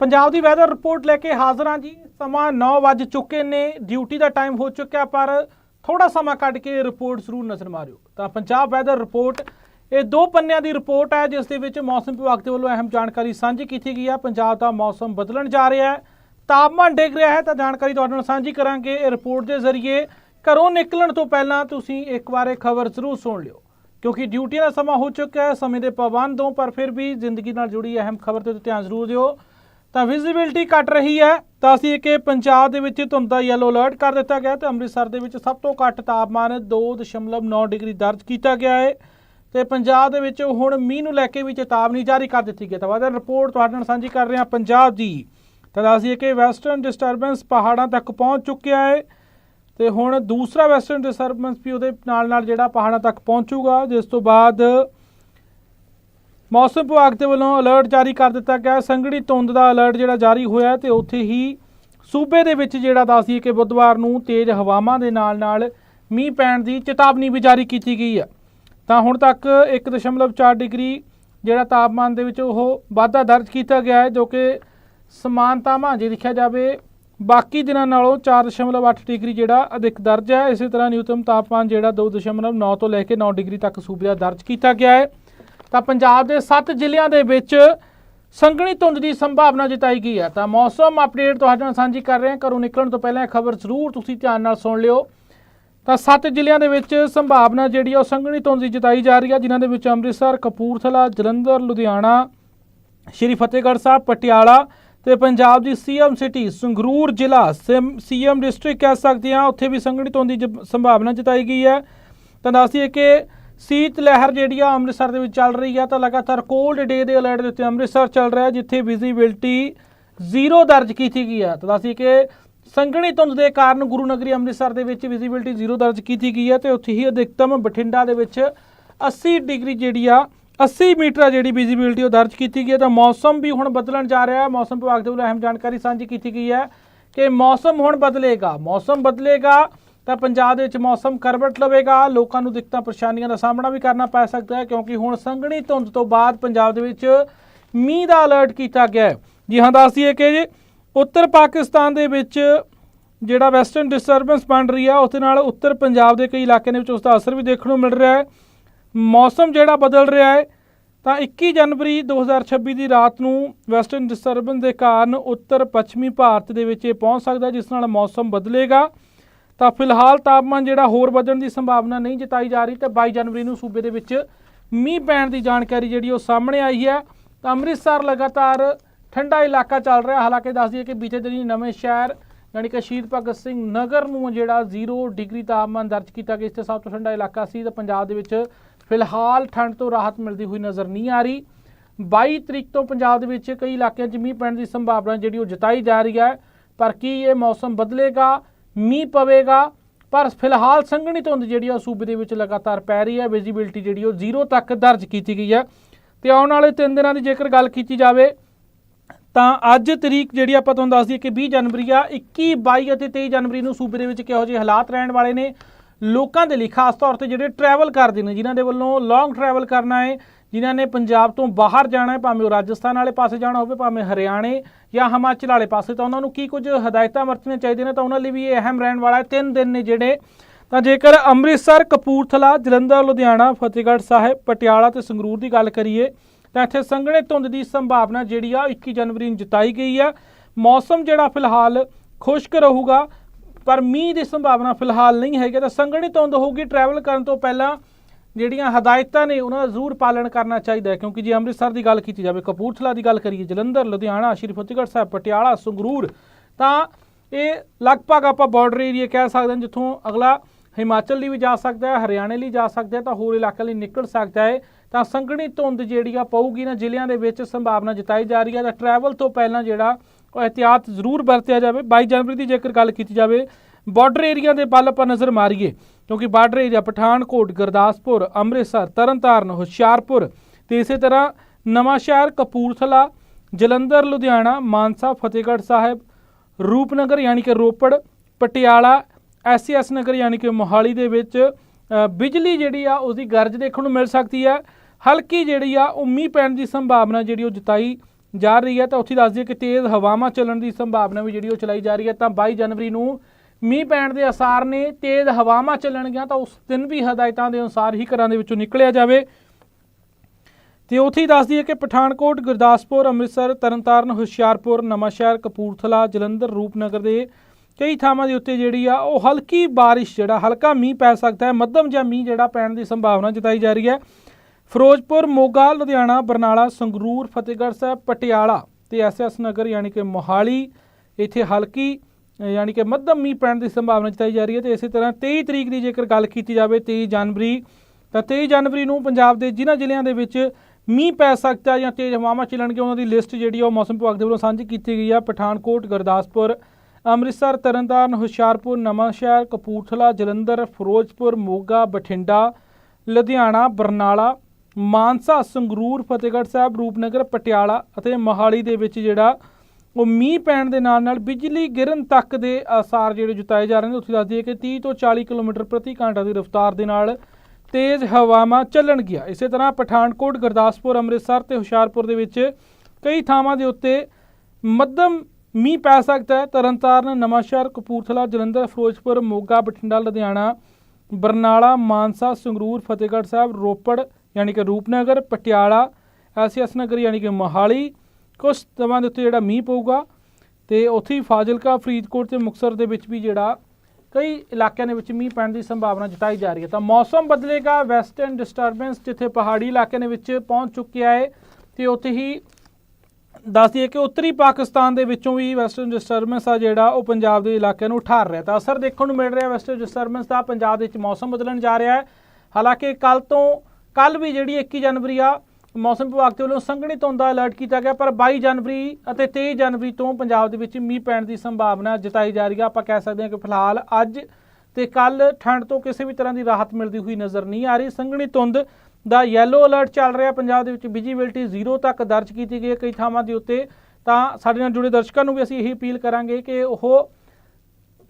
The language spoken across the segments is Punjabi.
ਪੰਜਾਬ ਦੀ ਵੈਦਰ ਰਿਪੋਰਟ ਲੈ ਕੇ ਹਾਜ਼ਰ ਹਾਂ ਜੀ। ਸਮਾਂ 9 ਵੱਜ ਚੁੱਕੇ ਨੇ ਡਿਊਟੀ ਦਾ ਟਾਈਮ ਹੋ ਚੁੱਕਿਆ, ਪਰ ਥੋੜਾ ਸਮਾਂ ਕੱਢ ਕੇ ਰਿਪੋਰਟ ਜ਼ਰੂਰ ਨਜ਼ਰ ਮਾਰਿਓ। ਤਾਂ ਪੰਜਾਬ ਵੈਦਰ ਰਿਪੋਰਟ ਇਹ ਦੋ ਪੰਨਿਆਂ ਦੀ ਰਿਪੋਰਟ ਹੈ, ਜਿਸ ਦੇ ਵਿੱਚ ਮੌਸਮ ਵਿਭਾਗ ਦੇ ਵੱਲੋਂ ਅਹਿਮ ਜਾਣਕਾਰੀ ਸਾਂਝੀ ਕੀਤੀ ਗਈ ਹੈ। ਪੰਜਾਬ ਦਾ ਮੌਸਮ ਬਦਲਣ ਜਾ ਰਿਹਾ ਹੈ। ਤਾਪਮਾਨ ਡਿੱਗ ਰਿਹਾ ਹੈ, ਤਾਂ ਜਾਣਕਾਰੀ ਤੁਹਾਡੇ ਨਾਲ ਸਾਂਝੀ ਕਰਾਂਗੇ ਇਹ ਰਿਪੋਰਟ ਦੇ ਜ਼ਰੀਏ। ਘਰੋਂ ਨਿਕਲਣ ਤੋਂ ਪਹਿਲਾਂ ਤੁਸੀਂ ਇੱਕ ਵਾਰ ਇਹ ਖਬਰ ਜ਼ਰੂਰ ਸੁਣ ਲਿਓ, ਕਿਉਂਕਿ ਡਿਊਟੀ ਦਾ ਸਮਾਂ ਹੋ ਚੁੱਕਾ ਹੈ, ਸਮੇਂ ਦੇ ਪਾਬੰਦ ਹੋ, ਪਰ ਫਿਰ ਵੀ ਜ਼ਿੰਦਗੀ ਨਾਲ ਜੁੜੀ ਅਹਿਮ ਖਬਰ ਤੇ ਧਿਆਨ ਜ਼ਰੂਰ ਦਿਓ। ਤਾਂ ਵਿਜ਼ਿਬਿਲਟੀ ਘਟ ਰਹੀ ਹੈ, ਤਾਂ ਅਸੀਂ ਕਿ ਪੰਜਾਬ ਦੇ ਵਿੱਚ ਧੁੰਦ ਦਾ ਯੈਲੋ ਅਲਰਟ ਕਰ ਦਿੱਤਾ ਗਿਆ ਤੇ ਅੰਮ੍ਰਿਤਸਰ ਦੇ ਵਿੱਚ ਸਭ ਤੋਂ ਘੱਟ ਤਾਪਮਾਨ 2.9 ਡਿਗਰੀ ਦਰਜ ਕੀਤਾ ਗਿਆ ਹੈ ਤੇ ਪੰਜਾਬ ਦੇ ਵਿੱਚ ਹੁਣ ਮੀਂਹ ਨੂੰ ਲੈ ਕੇ ਵੀ ਚੇਤਾਵਨੀ ਜਾਰੀ ਕਰ ਦਿੱਤੀ ਗਈ ਤਾਂ ਵਾਦਰ ਰਿਪੋਰਟ ਤੁਹਾਡੇ ਨਾਲ ਸਾਂਝੀ ਕਰ ਰਹੇ ਹਾਂ ਪੰਜਾਬ ਦੀ। ਤਾਂ ਦੱਸੀਏ ਕਿ ਵੈਸਟਰਨ ਡਿਸਟਰਬੈਂਸ ਪਹਾੜਾਂ ਤੱਕ ਪਹੁੰਚ ਚੁੱਕਿਆ ਹੈ ਤੇ ਹੁਣ ਦੂਸਰਾ ਵੈਸਟਰਨ ਡਿਸਟਰਬੈਂਸ ਵੀ ਉਹਦੇ ਨਾਲ ਨਾਲ ਜਿਹੜਾ ਪਹਾੜਾਂ ਤੱਕ ਪਹੁੰਚੂਗਾ, ਜਿਸ ਤੋਂ ਬਾਅਦ ਮੌਸਮ ਵਿਭਾਗ ਦੇ ਵੱਲੋਂ ਅਲਰਟ ਜਾਰੀ ਕਰ ਦਿੱਤਾ ਗਿਆ ਸੰਘਣੀ ਧੁੰਦ ਦਾ ਅਲਰਟ ਜਿਹੜਾ ਜਾਰੀ ਹੋਇਆ ਹੈ ਤੇ ਉੱਥੇ ਹੀ ਸੂਬੇ ਦੇ ਵਿੱਚ ਜਿਹੜਾ ਦੱਸੀਏ ਕਿ ਬੁੱਧਵਾਰ ਨੂੰ ਤੇਜ਼ ਹਵਾਵਾਂ ਦੇ ਨਾਲ ਨਾਲ ਮੀਂਹ ਪੈਣ ਦੀ ਚੇਤਾਵਨੀ ਵੀ ਜਾਰੀ ਕੀਤੀ ਗਈ ਹੈ। ਤਾਂ ਹੁਣ ਤੱਕ 1.4 ਡਿਗਰੀ ਜਿਹੜਾ ਤਾਪਮਾਨ ਦੇ ਵਿੱਚ ਉਹ ਵਾਧਾ ਦਰਜ ਕੀਤਾ ਗਿਆ ਹੈ, ਜੋ ਕਿ ਸਮਾਨਤਾਵਾਂ ਜੇ ਦੇਖਿਆ ਜਾਵੇ, ਬਾਕੀ ਦਿਨਾਂ ਨਾਲੋਂ 4.8 ਡਿਗਰੀ ਜਿਹੜਾ ਅਧਿਕ ਦਰਜ ਹੈ। ਇਸੇ ਤਰ੍ਹਾਂ ਨਿਊਨਤਮ ਤਾਪਮਾਨ ਜਿਹੜਾ 2.9 ਤੋਂ ਲੈ ਕੇ 9 ਡਿਗਰੀ ਤੱਕ ਸੂਬੇ ਦਾ ਦਰਜ ਕੀਤਾ ਗਿਆ ਹੈ। ਤਾਂ ਪੰਜਾਬ ਦੇ 7 ਜ਼ਿਲ੍ਹਿਆਂ ਦੇ ਵਿੱਚ ਸੰਘਣੀ ਧੁੰਦ ਦੀ ਸੰਭਾਵਨਾ ਜਤਾਈ ਗਈ ਹੈ। ਤਾਂ ਮੌਸਮ ਅਪਡੇਟ ਤੁਹਾਡੇ ਨਾਲ ਸਾਂਝੀ ਕਰ ਰਹੇ ਹਾਂ। ਘਰੋਂ ਨਿਕਲਣ ਤੋਂ ਪਹਿਲਾਂ ਇਹ ਖਬਰ ਜ਼ਰੂਰ ਤੁਸੀਂ ਧਿਆਨ ਨਾਲ ਸੁਣ ਲਿਓ। ਤਾਂ 7 ਜ਼ਿਲ੍ਹਿਆਂ ਦੇ ਵਿੱਚ ਸੰਭਾਵਨਾ ਜਿਹੜੀ ਆ, ਉਹ ਸੰਘਣੀ ਧੁੰਦ ਦੀ ਜਤਾਈ ਜਾ ਰਹੀ ਹੈ, ਜਿਨ੍ਹਾਂ ਦੇ ਵਿੱਚ ਅੰਮ੍ਰਿਤਸਰ, ਕਪੂਰਥਲਾ, ਜਲੰਧਰ, ਲੁਧਿਆਣਾ, ਸ਼੍ਰੀ ਫਤਿਹਗੜ੍ਹ ਸਾਹਿਬ, ਪਟਿਆਲਾ ਤੇ ਪੰਜਾਬ ਦੀ ਸੀਐਮ ਸਿਟੀ, ਸੰਗਰੂਰ ਜ਼ਿਲ੍ਹਾ ਸੀਐਮ ਡਿਸਟ੍ਰਿਕਟ ਕਹਿ ਸਕਦੇ ਹਾਂ, ਉੱਥੇ ਵੀ ਸੰਘਣੀ ਧੁੰਦ ਦੀ ਜ- ਸੰਭਾਵਨਾ ਜਤਾਈ ਗਈ ਹੈ। ਤਾਂ ਦੱਸਦੀਏ ਕਿ ਸੀਤ ਲਹਿਰ ਜਿਹੜੀ ਆ ਅੰਮ੍ਰਿਤਸਰ ਦੇ ਵਿੱਚ ਚੱਲ ਰਹੀ ਆ ਤਾਂ ਲਗਾਤਾਰ ਕੋਲਡ ਡੇ ਦੇ ਅਲਰਟ ਦੇ ਉੱਤੇ ਅੰਮ੍ਰਿਤਸਰ ਚੱਲ ਰਿਹਾ, ਜਿੱਥੇ ਵਿਜ਼ਿਬਿਲਟੀ ਜ਼ੀਰੋ ਦਰਜ ਕੀਤੀ ਗਈ ਆ। ਤਾਂ ਦੱਸਦੀਏ ਕਿ ਸੰਘਣੀ ਧੁੰਦ ਦੇ ਕਾਰਨ ਗੁਰੂ ਨਗਰੀ ਅੰਮ੍ਰਿਤਸਰ ਦੇ ਵਿੱਚ ਵਿਜ਼ਿਬਿਲਟੀ ਜ਼ੀਰੋ ਦਰਜ ਕੀਤੀ ਗਈ ਹੈ ਤੇ ਉੱਥੇ ਹੀ ਅਧਿਕਤਮ ਬਠਿੰਡਾ ਦੇ ਵਿੱਚ 80 ਡਿਗਰੀ ਜਿਹੜੀ ਆ 80 ਮੀਟਰ ਆ ਜਿਹੜੀ ਵਿਜ਼ਿਬਿਲਟੀ ਉਹ ਦਰਜ ਕੀਤੀ ਗਈ ਹੈ ਤਾਂ ਮੌਸਮ ਵੀ ਹੁਣ ਬਦਲਣ ਜਾ ਰਿਹਾ ਹੈ ਮੌਸਮ ਵਿਭਾਗ ਦੇ ਵੱਲੋਂ ਅਹਿਮ ਜਾਣਕਾਰੀ ਸਾਂਝੀ ਕੀਤੀ ਗਈ ਹੈ ਕਿ ਮੌਸਮ ਹੁਣ ਬਦਲੇਗਾ। ਮੌਸਮ ਬਦਲੇਗਾ ਤਾਂ ਪੰਜਾਬ ਦੇ ਵਿੱਚ ਮੌਸਮ ਕਰਵਟ ਲਵੇਗਾ। ਲੋਕਾਂ ਨੂੰ ਦਿੱਕਤਾਂ, ਪਰੇਸ਼ਾਨੀਆਂ ਦਾ ਸਾਹਮਣਾ ਵੀ ਕਰਨਾ ਪੈ ਸਕਦਾ ਹੈ, ਕਿਉਂਕਿ ਹੁਣ ਸੰਘਣੀ ਧੁੰਦ ਤੋਂ ਬਾਅਦ ਪੰਜਾਬ ਦੇ ਵਿੱਚ ਮੀਂਹ ਦਾ ਅਲਰਟ ਕੀਤਾ ਗਿਆ ਹੈ। ਜੀ ਹਾਂ ਦੱਸਦੀਏ ਕਿ ਉੱਤਰ ਪਾਕਿਸਤਾਨ ਦੇ ਵਿੱਚ ਜਿਹੜਾ ਵੈਸਟਰਨ ਡਿਸਟਰਬੈਂਸ ਬਣ ਰਹੀ ਹੈ ਉਸ ਦੇ ਨਾਲ ਉੱਤਰ ਪੰਜਾਬ ਦੇ ਕਈ ਇਲਾਕਿਆਂ ਦੇ ਵਿੱਚ ਉਸ ਦਾ ਅਸਰ ਵੀ ਦੇਖਣ ਨੂੰ ਮਿਲ ਰਿਹਾ ਹੈ। ਮੌਸਮ ਜਿਹੜਾ ਬਦਲ ਰਿਹਾ ਹੈ, ਤਾਂ 21 ਜਨਵਰੀ 2026 ਦੀ ਰਾਤ ਨੂੰ ਵੈਸਟਰਨ ਡਿਸਟਰਬੈਂਸ ਦੇ ਕਾਰਨ ਉੱਤਰ ਪੱਛਮੀ ਭਾਰਤ ਦੇ ਵਿੱਚ ਇਹ ਪਹੁੰਚ ਸਕਦਾ ਜਿਸ ਨਾਲ ਮੌਸਮ ਬਦਲੇਗਾ। ਤਾਂ ਫਿਲਹਾਲ ਤਾਪਮਾਨ ਜਿਹੜਾ ਹੋਰ ਵਧਣ ਦੀ ਸੰਭਾਵਨਾ ਨਹੀਂ ਜਤਾਈ ਜਾ ਰਹੀ ਤੇ 22 ਜਨਵਰੀ ਨੂੰ ਸੂਬੇ ਦੇ ਵਿੱਚ ਮੀਂਹ ਪੈਣ ਦੀ ਜਾਣਕਾਰੀ ਜਿਹੜੀ ਉਹ ਸਾਹਮਣੇ ਆਈ ਹੈ। ਤਾਂ ਅੰਮ੍ਰਿਤਸਰ ਲਗਾਤਾਰ ਠੰਡਾ ਇਲਾਕਾ ਚੱਲ ਰਿਹਾ। ਹਾਲਾਂਕਿ ਦੱਸ ਦਈਏ ਕਿ ਬੀਤੇ ਦਿਨੀ ਨਵੇਂ ਸ਼ਹਿਰ ਯਾਨੀ ਕਿ ਸ਼ਹੀਦ ਭਗਤ ਸਿੰਘ ਨਗਰ ਨੂੰ ਜਿਹੜਾ 0 ਡਿਗਰੀ ਤਾਪਮਾਨ ਦਰਜ ਕੀਤਾ ਗਿਆ, ਇਸ ਤੇ ਸਭ ਤੋਂ ਠੰਡਾ ਇਲਾਕਾ ਸੀ ਤੇ ਪੰਜਾਬ ਦੇ ਵਿੱਚ ਫਿਲਹਾਲ ਠੰਡ ਤੋਂ ਰਾਹਤ ਮਿਲਦੀ ਹੋਈ ਨਜ਼ਰ ਨਹੀਂ ਆ ਰਹੀ। 22 ਤਰੀਕ ਤੋਂ ਪੰਜਾਬ ਦੇ ਵਿੱਚ ਕਈ ਇਲਾਕਿਆਂ 'ਚ ਮੀਂਹ ਪੈਣ ਦੀ ਸੰਭਾਵਨਾ ਜਿਹੜੀ ਉਹ ਜਤਾਈ ਜਾ ਰਹੀ ਹੈ। ਪਰ ਕੀ ਇਹ ਮੌਸਮ ਬਦਲੇਗਾ? ਮੀਂਹ ਪਵੇਗਾ, ਪਰ ਫਿਲਹਾਲ ਸੰਘਣੀ ਧੁੰਦ ਜਿਹੜੀ ਆ ਉਹ ਸੂਬੇ ਦੇ ਵਿੱਚ ਲਗਾਤਾਰ ਪੈ ਰਹੀ ਹੈ। ਵਿਜ਼ਿਬਿਲਟੀ ਜਿਹੜੀ ਉਹ ਜ਼ੀਰੋ ਤੱਕ ਦਰਜ ਕੀਤੀ ਗਈ ਹੈ। ਤੇ ਆਉਣ ਵਾਲੇ 3 ਦਿਨਾਂ ਦੀ ਜੇਕਰ ਗੱਲ ਕੀਤੀ ਜਾਵੇ, ਤਾਂ ਅੱਜ ਤਰੀਕ ਜਿਹੜੀ ਆਪਾਂ ਤੁਹਾਨੂੰ ਦੱਸ ਦਈਏ ਕਿ 20 ਜਨਵਰੀ ਆ 21 22 ਅਤੇ 23 ਜਨਵਰੀ ਨੂੰ ਸੂਬੇ ਦੇ ਵਿੱਚ ਕਿਹੋ ਜਿਹੇ ਹਾਲਾਤ ਰਹਿਣ ਵਾਲੇ ਨੇ, ਲੋਕਾਂ ਦੇ ਲਈ ਖਾਸ ਤੌਰ ਤੇ ਜਿਹੜੇ ਟਰੈਵਲ ਕਰਦੇ ਨੇ, ਜਿਨ੍ਹਾਂ ਦੇ ਵੱਲੋਂ ਲੌਂਗ ਟਰੈਵਲ ਕਰਨਾ ਹੈ ਜਿਨ੍ਹਾਂ ਨੇ ਪੰਜਾਬ ਤੋਂ ਬਾਹਰ ਜਾਣਾ ਹੈ, ਭਾਵੇਂ ਉਹ ਰਾਜਸਥਾਨ ਵਾਲੇ ਪਾਸੇ ਜਾਣਾ ਹੋਵੇ, ਭਾਵੇਂ ਹਰਿਆਣੇ ਜਾਂ ਹਿਮਾਚਲ ਵਾਲੇ ਪਾਸੇ, ਤਾਂ ਉਹਨਾਂ ਨੂੰ ਕੀ ਕੁਝ ਹਦਾਇਤਾਂ ਵਰਤਣੀਆਂ ਚਾਹੀਦੀਆਂ ਨੇ? ਤਾਂ ਉਹਨਾਂ ਲਈ ਵੀ ਇਹ ਅਹਿਮ ਰਹਿਣ ਵਾਲਾ ਹੈ। ਤਿੰਨ ਦਿਨ ਨੇ ਜਿਹੜੇ। ਤਾਂ ਜੇਕਰ ਅੰਮ੍ਰਿਤਸਰ, ਕਪੂਰਥਲਾ, ਜਲੰਧਰ, ਲੁਧਿਆਣਾ, ਫਤਿਹਗੜ੍ਹ ਸਾਹਿਬ, ਪਟਿਆਲਾ ਤੇ ਸੰਗਰੂਰ ਦੀ ਗੱਲ ਕਰੀਏ, ਤਾਂ ਇੱਥੇ ਸੰਘਣੇ ਧੁੰਦ ਦੀ ਸੰਭਾਵਨਾ ਜਿਹੜੀ ਆ ਉਹ 21 ਜਨਵਰੀ ਨੂੰ ਜਤਾਈ ਗਈ ਆ। ਮੌਸਮ ਜਿਹੜਾ ਫਿਲਹਾਲ ਖੁਸ਼ਕ ਰਹੂਗਾ, ਪਰ ਮੀਂਹ ਦੀ ਸੰਭਾਵਨਾ ਫਿਲਹਾਲ ਨਹੀਂ ਹੈਗੀ, ਤਾਂ ਸੰਘਣੀ ਧੁੰਦ ਹੋਊਗੀ। ਟਰੈਵਲ ਕਰਨ ਤੋਂ ਪਹਿਲਾਂ ਜਿਹੜੀਆਂ ਹਦਾਇਤਾਂ ਨੇ ਉਹਨਾਂ ਦਾ ਜ਼ਰੂਰ ਪਾਲਣ ਕਰਨਾ ਚਾਹੀਦਾ ਹੈ, ਕਿਉਂਕਿ ਜੇ ਅੰਮ੍ਰਿਤਸਰ ਦੀ ਗੱਲ ਕੀਤੀ ਜਾਵੇ, ਕਪੂਰਥਲਾ ਦੀ ਗੱਲ ਕਰੀਏ, ਜਲੰਧਰ, ਲੁਧਿਆਣਾ, ਸ਼੍ਰੀ ਫਤਿਹਗੜ੍ਹ ਸਾਹਿਬ, ਪਟਿਆਲਾ, ਸੰਗਰੂਰ, ਤਾਂ ਇਹ ਲਗਭਗ ਆਪਾਂ ਬਾਰਡਰ ਏਰੀਆ ਕਹਿ ਸਕਦੇ ਹਾਂ, ਜਿੱਥੋਂ ਅਗਲਾ ਹਿਮਾਚਲ ਲਈ ਵੀ ਜਾ ਸਕਦਾ ਹੈ, ਹਰਿਆਣੇ ਲਈ ਜਾ ਸਕਦਾ ਹੈ, ਤਾਂ ਹੋਰ ਇਲਾਕਿਆਂ ਲਈ ਨਿਕਲ ਸਕਦਾ ਹੈ। ਤਾਂ ਸੰਘਣੀ ਧੁੰਦ ਜਿਹੜੀ ਆ, ਪਊਗੀ ਨਾ ਜ਼ਿਲ੍ਹਿਆਂ ਦੇ ਵਿੱਚ, ਸੰਭਾਵਨਾ ਜਤਾਈ ਜਾ ਰਹੀ ਹੈ। ਤਾਂ ਟਰੈਵਲ ਤੋਂ ਪਹਿਲਾਂ ਜਿਹੜਾ ਉਹ ਇhtiyਾਤ ਜ਼ਰੂਰ ਵਰਤਿਆ ਜਾਵੇ। 22 ਜਨਵਰੀ ਦੀ ਜੇਕਰ ਗੱਲ ਕੀਤੀ ਜਾਵੇ ਬਾਰਡਰ ਏਰੀਆ ਦੇ ਵੱਲ ਆਪਾਂ ਨਜ਼ਰ ਮਾਰੀਏ ਕਿਉਂਕਿ ਬਾਰਡਰ ਏਰੀਆ ਪਠਾਨਕੋਟ, ਗੁਰਦਾਸਪੁਰ, ਅੰਮ੍ਰਿਤਸਰ, ਤਰਨਤਾਰਨ, ਹੁਸ਼ਿਆਰਪੁਰ ਤੇ ਇਸੇ ਤਰ੍ਹਾਂ ਨਵਾਂ ਸ਼ਹਿਰ ਕਪੂਰਥਲਾ, ਜਲੰਧਰ, ਲੁਧਿਆਣਾ, ਮਾਨਸਾ, ਫਤਿਹਗੜ੍ਹ ਸਾਹਿਬ, ਰੂਪਨਗਰ ਯਾਨੀ ਕਿ ਰੋਪੜ, ਪਟਿਆਲਾ ਐਸਐਸ ਨਗਰ ਯਾਨੀ ਕਿ ਮੋਹਾਲੀ ਦੇ ਵਿੱਚ ਬਿਜਲੀ ਜਿਹੜੀ ਆ ਉਹਦੀ ਗਰਜ ਦੇਖਣ ਨੂੰ ਮਿਲ ਸਕਦੀ ਹੈ। ਹਲਕੀ ਜਿਹੜੀ ਆ ਉਹ ਮੀਂਹ ਪੈਣ ਦੀ ਸੰਭਾਵਨਾ ਜਿਹੜੀ ਉਹ ਜਤਾਈ ਜਾ ਰਹੀ ਹੈ ਤਾਂ ਉੱਥੇ ਦੱਸ ਦਈਏ ਕਿ ਤੇਜ਼ ਹਵਾਵਾਂ ਚੱਲਣ ਦੀ ਸੰਭਾਵਨਾ ਵੀ ਜਿਹੜੀ ਉਹ ਚਲਾਈ ਜਾ ਰਹੀ ਹੈ ਤਾਂ 22 ਜਨਵਰੀ ਨੂੰ ਮੀਂਹ ਪੈਣ ਦੇ ਅਸਾਰ ਨੇ, ਤੇਜ਼ ਹਵਾਵਾਂ ਚੱਲਣਗੀਆਂ ਤਾਂ ਉਸ ਦਿਨ ਵੀ ਹਦਾਇਤਾਂ ਦੇ ਅਨੁਸਾਰ ਹੀ ਘਰਾਂ ਦੇ ਵਿੱਚੋਂ ਨਿਕਲਿਆ ਜਾਵੇ। ਤੇ ਉੱਥੇ ਹੀ ਦੱਸ ਦਈਏ ਕਿ ਪਠਾਨਕੋਟ, ਗੁਰਦਾਸਪੁਰ, ਅੰਮ੍ਰਿਤਸਰ, ਤਰਨਤਾਰਨ, ਹੁਸ਼ਿਆਰਪੁਰ, ਨਵਾਂਸ਼ਹਿਰ, ਕਪੂਰਥਲਾ, ਜਲੰਧਰ, ਰੂਪਨਗਰ ਦੇ ਕਈ ਥਾਵਾਂ ਦੇ ਉੱਤੇ ਜਿਹੜੀ ਆ, ਉਹ ਹਲਕੀ ਬਾਰਿਸ਼ ਜਿਹੜਾ, ਹਲਕਾ ਮੀਂਹ ਪੈ ਸਕਦਾ ਹੈ, ਮੱਧਮ ਜਾਂ ਮੀਂਹ ਜਿਹੜਾ ਪੈਣ ਦੀ ਸੰਭਾਵਨਾ ਜਤਾਈ ਜਾ ਰਹੀ ਹੈ। ਫਿਰੋਜ਼ਪੁਰ, ਮੋਗਾ, ਲੁਧਿਆਣਾ, ਬਰਨਾਲਾ, ਸੰਗਰੂਰ, ਫਤਿਹਗੜ੍ਹ ਸਾਹਿਬ, ਪਟਿਆਲਾ ਤੇ ਐਸਐਸ ਨਗਰ ਯਾਨੀ ਕਿ ਮੋਹਾਲੀ, ਇੱਥੇ ਹਲਕੀ ਯਾਨੀ ਕਿ ਮੱਧਮ ਮੀਂਹ ਪੈਣ ਦੀ ਸੰਭਾਵਨਾ ਜਤਾਈ ਜਾ ਰਹੀ ਹੈ ਤੇ ਇਸੇ ਤਰ੍ਹਾਂ 23 ਤਰੀਕ ਦੀ ਜੇਕਰ ਗੱਲ ਕੀਤੀ ਜਾਵੇ 23 ਜਨਵਰੀ, ਤਾਂ 23 ਜਨਵਰੀ ਨੂੰ ਪੰਜਾਬ ਦੇ ਜਿਨ੍ਹਾਂ ਜ਼ਿਲ੍ਹਿਆਂ ਦੇ ਵਿੱਚ ਮੀਂਹ ਪੈ ਸਕਦਾ ਜਾਂ ਤੇਜ਼ ਹਵਾਵਾਂ ਚੱਲਣਗੇ ਉਹਨਾਂ ਦੀ ਲਿਸਟ ਜਿਹੜੀ ਆ ਉਹ ਮੌਸਮ ਵਿਭਾਗ ਦੇ ਵੱਲੋਂ ਸਾਂਝੀ ਕੀਤੀ ਗਈ ਆ। ਪਠਾਨਕੋਟ, ਗੁਰਦਾਸਪੁਰ, ਅੰਮ੍ਰਿਤਸਰ, ਤਰਨਤਾਰਨ, ਹੁਸ਼ਿਆਰਪੁਰ, ਨਵਾਂਸ਼ਹਿਰ, ਕਪੂਰਥਲਾ, ਜਲੰਧਰ, ਫਿਰੋਜ਼ਪੁਰ, ਮੋਗਾ, ਬਠਿੰਡਾ, ਲੁਧਿਆਣਾ, ਬਰਨਾਲਾ, ਮਾਨਸਾ, ਸੰਗਰੂਰ, ਫਤਿਹਗੜ੍ਹ ਸਾਹਿਬ, ਰੂਪਨਗਰ, ਪਟਿਆਲਾ ਅਤੇ ਮੋਹਾਲੀ ਦੇ ਵਿੱਚ ਜਿਹੜਾ ਉਹ ਮੀਂਹ ਪੈਣ ਦੇ ਨਾਲ ਨਾਲ ਬਿਜਲੀ ਗਿਰਨ ਤੱਕ ਦੇ ਆਸਾਰ ਜਿਹੜੇ ਜੁਤਾਏ ਜਾ ਰਹੇ ਨੇ ਉੱਥੇ ਦੱਸ ਦਈਏ ਕਿ 30 ਤੋਂ 40 ਕਿਲੋਮੀਟਰ ਪ੍ਰਤੀ ਘੰਟਾ ਦੀ ਰਫ਼ਤਾਰ ਦੇ ਨਾਲ ਤੇਜ਼ ਹਵਾਵਾਂ ਚੱਲਣਗੀਆਂ ਇਸੇ ਤਰ੍ਹਾਂ ਪਠਾਨਕੋਟ, ਗੁਰਦਾਸਪੁਰ, ਅੰਮ੍ਰਿਤਸਰ ਤੇ ਹੁਸ਼ਿਆਰਪੁਰ ਦੇ ਵਿੱਚ ਕਈ ਥਾਵਾਂ ਦੇ ਉੱਤੇ ਮੱਧਮ ਮੀਂਹ ਪੈ ਸਕਦਾ ਹੈ। ਤਰਨਤਾਰਨ, ਨਵਾਂਸ਼ਹਿਰ, ਕਪੂਰਥਲਾ, ਜਲੰਧਰ, ਫਿਰੋਜ਼ਪੁਰ, ਮੋਗਾ, ਬਠਿੰਡਾ, ਲੁਧਿਆਣਾ, ਬਰਨਾਲਾ, ਮਾਨਸਾ, ਸੰਗਰੂਰ, ਫਤਿਹਗੜ੍ਹ ਸਾਹਿਬ, ਰੋਪੜ, ਯਾਨੀ ਕਿ ਰੂਪਨਗਰ, ਪਟਿਆਲਾ ਐਸਐਸ ਨਗਰ, ਯਾਨੀ ਕਿ ਮੋਹਾਲੀ ਕੁਝ ਥਾਵਾਂ ਦੇ ਉੱਤੇ ਜਿਹੜਾ ਮੀਂਹ ਪਊਗਾ ਤੇ ਉੱਥੇ ਹੀ ਫਾਜ਼ਿਲਕਾ, ਫਰੀਦਕੋਟ ਤੇ ਮੁਕਤਸਰ ਦੇ ਵਿੱਚ ਵੀ ਜਿਹੜਾ ਕਈ ਇਲਾਕਿਆਂ ਦੇ ਵਿੱਚ ਮੀਂਹ ਪੈਣ ਦੀ ਸੰਭਾਵਨਾ ਜਤਾਈ ਜਾ ਰਹੀ ਹੈ। ਤਾਂ ਮੌਸਮ ਬਦਲੇਗਾ ਵੈਸਟਰਨ ਡਿਸਟਰਬੈਂਸ ਜਿੱਥੇ ਪਹਾੜੀ ਇਲਾਕਿਆਂ ਦੇ ਵਿੱਚ ਪਹੁੰਚ ਚੁੱਕਿਆ ਹੈ ਤੇ ਉੱਥੇ ਹੀ ਦੱਸ ਦਈਏ ਕਿ ਉੱਤਰੀ ਪਾਕਿਸਤਾਨ ਦੇ ਵਿੱਚੋਂ ਵੀ ਵੈਸਟਰਨ ਡਿਸਟਰਬੈਂਸ ਆ ਜਿਹੜਾ ਉਹ ਪੰਜਾਬ ਦੇ ਇਲਾਕਿਆਂ ਨੂੰ ਠਾਰ ਰਿਹਾ ਤਾਂ ਅਸਰ ਦੇਖਣ ਨੂੰ ਮਿਲ ਰਿਹਾ ਵੈਸਟਰਨ ਡਿਸਟਰਬੈਂਸ ਦਾ ਪੰਜਾਬ ਦੇ ਵਿੱਚ ਮੌਸਮ ਬਦਲਣ ਜਾ ਰਿਹਾ ਹੈ। ਹਾਲਾਂਕਿ ਕੱਲ ਤੋਂ ਕੱਲ ਵੀ ਜਿਹੜੀ 21 ਜਨਵਰੀ ਆ ਮੌਸਮ ਵਿਭਾਗ ਦੇ ਵੱਲੋਂ ਸੰਘਣੀ ਧੁੰਦ ਦਾ ਅਲਰਟ ਕੀਤਾ ਗਿਆ, ਪਰ 22 ਜਨਵਰੀ ਅਤੇ 23 ਜਨਵਰੀ ਤੋਂ ਪੰਜਾਬ ਦੇ ਵਿੱਚ ਮੀਂਹ ਪੈਣ ਦੀ ਸੰਭਾਵਨਾ ਜਤਾਈ ਜਾ ਰਹੀ ਆ। ਆਪਾਂ ਕਹਿ ਸਕਦੇ ਹਾਂ ਕਿ ਫਿਲਹਾਲ ਅੱਜ ਤੇ ਕੱਲ ਠੰਡ ਤੋਂ ਕਿਸੇ ਵੀ ਤਰ੍ਹਾਂ ਦੀ ਰਾਹਤ ਮਿਲਦੀ ਹੋਈ ਨਜ਼ਰ ਨਹੀਂ ਆ ਰਹੀ। ਸੰਘਣੀ ਧੁੰਦ ਦਾ ਯੈਲੋ ਅਲਰਟ ਚੱਲ ਰਿਹਾ। ਪੰਜਾਬ ਦੇ ਵਿੱਚ ਵਿਜੀਬਿਲਟੀ ਜ਼ੀਰੋ ਤੱਕ ਦਰਜ ਕੀਤੀ ਗਈ ਹੈ। ਕਈ ਥਾਵਾਂ ਦੇ ਉੱਤੇ ਤਾਂ ਸਾਡੇ ਨਾਲ ਜੁੜੇ ਦਰਸ਼ਕਾਂ ਨੂੰ ਵੀ ਅਸੀਂ ਇਹੀ ਅਪੀਲ ਕਰਾਂਗੇ ਕਿ ਉਹ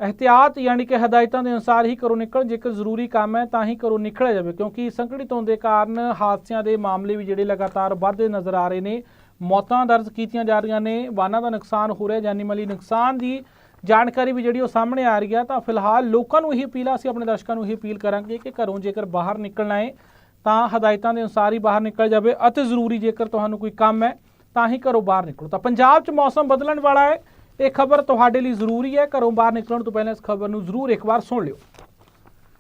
ਅਹਤਿਆਤ ਯਾਨੀ ਕਿ ਹਦਾਇਤਾਂ ਦੇ ਅਨੁਸਾਰ ਹੀ ਘਰੋਂ ਨਿਕਲ ਜੇਕਰ ਜ਼ਰੂਰੀ ਕੰਮ ਹੈ ਤਾਂ ਹੀ ਘਰੋਂ ਨਿਕਲਿਆ ਜਾਵੇ ਕਿਉਂਕਿ ਸੰਕੜੀ ਹੋਣ ਦੇ ਕਾਰਨ ਹਾਦਸਿਆਂ ਦੇ ਮਾਮਲੇ ਵੀ ਜਿਹੜੇ ਲਗਾਤਾਰ ਵੱਧਦੇ ਨਜ਼ਰ ਆ ਰਹੇ ਨੇ ਮੌਤਾਂ ਦਰਜ ਕੀਤੀਆਂ ਜਾ ਰਹੀਆਂ ਨੇ ਵਾਹਨਾਂ ਦਾ ਨੁਕਸਾਨ ਹੋ ਰਿਹਾ ਜਾਨੀ ਮਾਲੀ ਨੁਕਸਾਨ ਦੀ ਜਾਣਕਾਰੀ ਵੀ ਜਿਹੜੀ ਉਹ ਸਾਹਮਣੇ ਆ ਰਹੀ ਹੈ ਤਾਂ ਫਿਲਹਾਲ ਲੋਕਾਂ ਨੂੰ ਇਹ ਅਪੀਲ ਆ ਅਸੀਂ ਆਪਣੇ ਦਰਸ਼ਕਾਂ ਨੂੰ ਇਹ ਅਪੀਲ ਕਰਾਂਗੇ ਕਿ ਘਰੋਂ ਜੇਕਰ ਬਾਹਰ ਨਿਕਲਣਾ ਹੈ ਤਾਂ ਹਦਾਇਤਾਂ ਦੇ ਅਨੁਸਾਰ ਹੀ ਬਾਹਰ ਨਿਕਲ ਜਾਵੇ ਅਤੇ ਜ਼ਰੂਰੀ ਜੇਕਰ ਤੁਹਾਨੂੰ ਕੋਈ ਕੰਮ ਹੈ ਤਾਂ ਹੀ ਘਰੋਂ ਬਾਹਰ ਨਿਕਲੋ ਤਾਂ ਪੰਜਾਬ 'ਚ ਮੌਸਮ ਬਦਲਣ ਵਾਲਾ ਹੈ ਇਹ ਖਬਰ ਤੁਹਾਡੇ ਲਈ ਜ਼ਰੂਰੀ ਹੈ। ਘਰੋਂ ਬਾਹਰ ਨਿਕਲਣ ਤੋਂ ਪਹਿਲਾਂ ਇਸ ਖਬਰ ਨੂੰ ਜ਼ਰੂਰ ਇੱਕ ਵਾਰ ਸੁਣ ਲਿਓ।